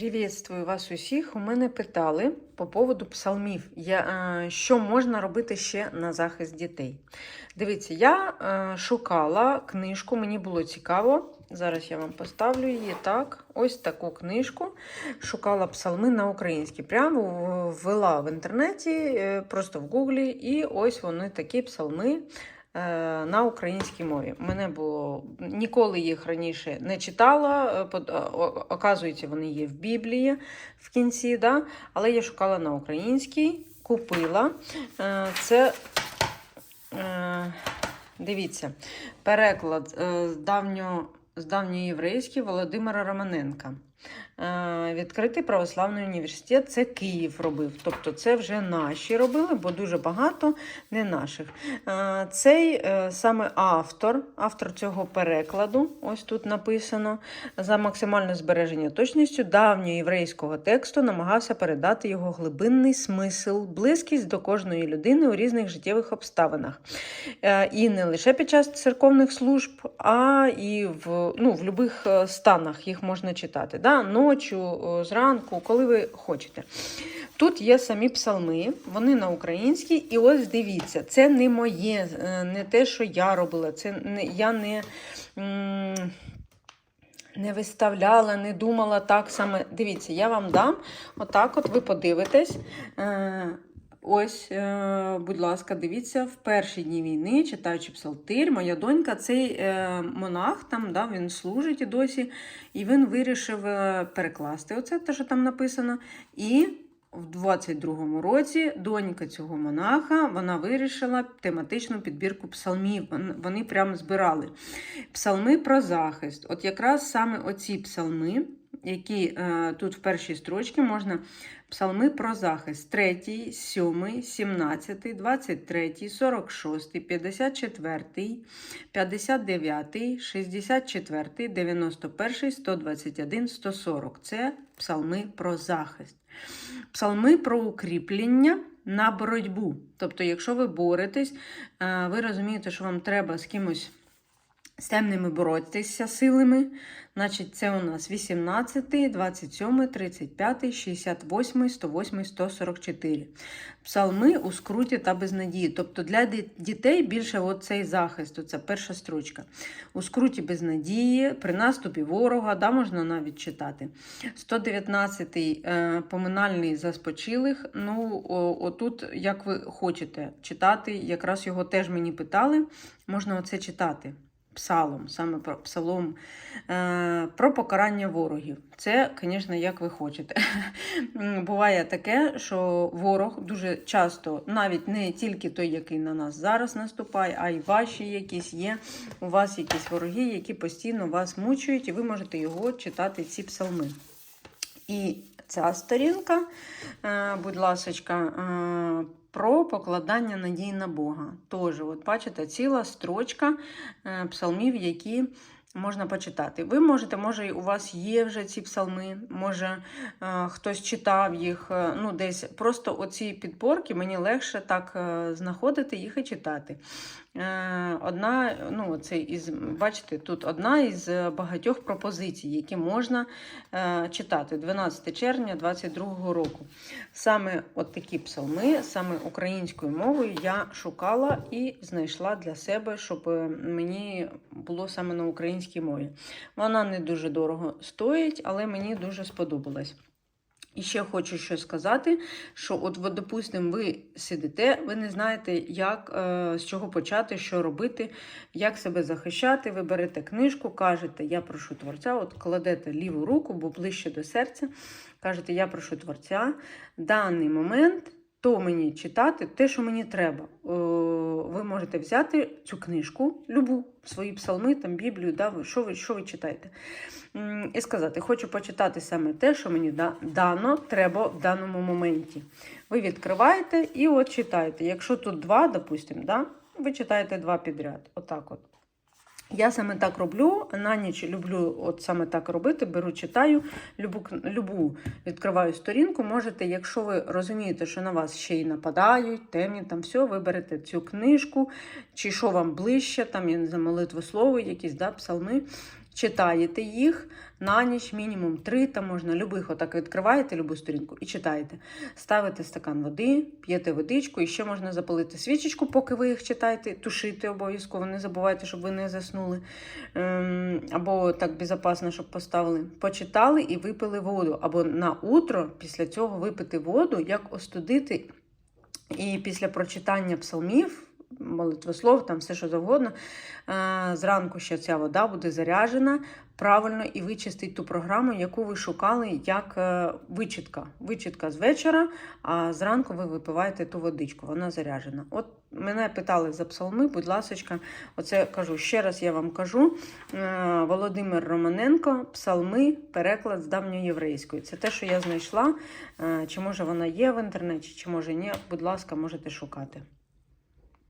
Привітствую вас усіх. У мене питали по поводу псалмів, я, е, що можна робити ще на захист дітей. Дивіться, я е, шукала книжку, мені було цікаво. Зараз я вам поставлю її так. Ось таку книжку. Шукала псалми на українській. Прямо ввела в інтернеті, е, просто в гуглі, і ось вони такі псалми на українській мові. Мене було ніколи їх раніше не читала. е, о- Оказується, вони є в Біблії в кінці, да? але я шукала на українській, купила. Е, Це. е, Дивіться, переклад е, з давньо, з давньоєврейський Володимира Романенка. Е, Відкритий православний університет це Київ робив. Тобто це вже наші робили, бо дуже багато не наших. Е, Цей е, саме автор, автор цього перекладу, ось тут написано, за максимальне збереження точністю давньоєврейського тексту намагався передати його глибинний смисл, близькість до кожної людини у різних життєвих обставинах. І не лише під час церковних служб, а і в, ну, в будь-яких станах їх можна читати. Да? Ночі, е, зранку, коли ви хочете. Тут є самі псалми, вони на українській, і ось дивіться, це не моє, е, не те, що я робила. Це не, я не. Не виставляла, не думала так саме. Дивіться, я вам дам отак, от ви подивитесь. Ось, е, будь ласка, дивіться, в перші дні війни, читаючи псалтир, моя донька, цей е, монах там, да, він служить і досі, і він вирішив е, перекласти оце, те, що там написано. І в 22-му році донька цього монаха вона вирішила тематичну підбірку псалмів. Вони прямо збирали. Псалми про захист. От якраз саме оці псалми, які е, тут в першій строчці можна псалми про захист 3, 7, 17, 23, 46, 54, 59, 64, 91, 121, 140. Це псалми про захист. Псалми про укріплення на боротьбу. Тобто, якщо ви боретесь, е, ви розумієте, що вам треба з кимось з темними боротися силами. Значить, це у нас 18, 27, 35, 68, 108, 144. Псалми у скруті та безнадії. Тобто для дітей більше цей захист, це перша строчка. У скруті безнадії, при наступі ворога, да, можна навіть читати. 119 е, поминальний за спочилих. Ну, отут, як ви хочете читати, якраз його теж мені питали, можна оце читати. Псалом, саме про псалом е, про покарання ворогів. Це, звісно, як ви хочете. Буває таке, що ворог дуже часто, навіть не тільки той, який на нас зараз наступає, а й ваші якісь є. У вас якісь вороги, які постійно вас мучують, і ви можете його читати, ці псалми. І ця сторінка, е, будь ласочка, е, про покладання надії на Бога. Тож, от бачите, ціла строчка е, псалмів, які можна почитати. Ви можете, може, у вас є вже ці псалми, може хтось читав їх, ну, десь просто оці підборки мені легше так знаходити їх і читати. Е, Одна, ну, це із, бачите, тут одна із е, багатьох пропозицій, які можна е, читати 12 червня 2022 року. Саме от такі псалми, саме українською мовою я шукала і знайшла для себе, щоб мені було саме на українській мові. Вона не дуже дорого стоїть, але мені дуже сподобалась. І ще хочу що сказати, що от, от допустимо, ви сидите, ви не знаєте, як, е, з чого почати, що робити, як себе захищати. Ви берете книжку, кажете, я прошу творця, от кладете ліву руку, бо ближче до серця, кажете, я прошу творця. Даний момент то мені читати те, що мені треба. Е, Ви можете взяти цю книжку, любу, свої псалми, там, Біблію, да, що, ви, що ви читаєте. І сказати, хочу почитати саме те, що мені дано, треба в даному моменті. Ви відкриваєте і от читаєте. Якщо тут два, допустимо, да, ви читаєте два підряд. Отак от. Я саме так роблю. На ніч люблю от саме так робити. Беру, читаю, любу, любу відкриваю сторінку. Можете, якщо ви розумієте, що на вас ще й нападають, темні, там все, виберете цю книжку, чи що вам ближче, там я не знаю, молитвослови, якісь да, псалми. Читаєте їх на ніч, мінімум три, там можна любих, отак відкриваєте любу сторінку і читаєте. Ставите стакан води, п'єте водичку, і ще можна запалити свічечку, поки ви їх читаєте, тушити обов'язково. Не забувайте, щоб ви не заснули. Ем, або так безпечно, щоб поставили. Почитали і випили воду. Або на утро після цього випити воду, як остудити. І після прочитання псалмів, молитвослов, там все що завгодно, е, зранку ще ця вода буде заряджена правильно і вичистить ту програму, яку ви шукали як е, вичитка. Вичитка з вечора, а зранку ви випиваєте ту водичку, вона заряджена. От мене питали за псалми, будь ласка, оце кажу, ще раз я вам кажу. Е, Володимир Романенко, псалми, переклад з давньоєврейської. Це те, що я знайшла. Чи може вона є в інтернеті, чи може ні, будь ласка, можете шукати.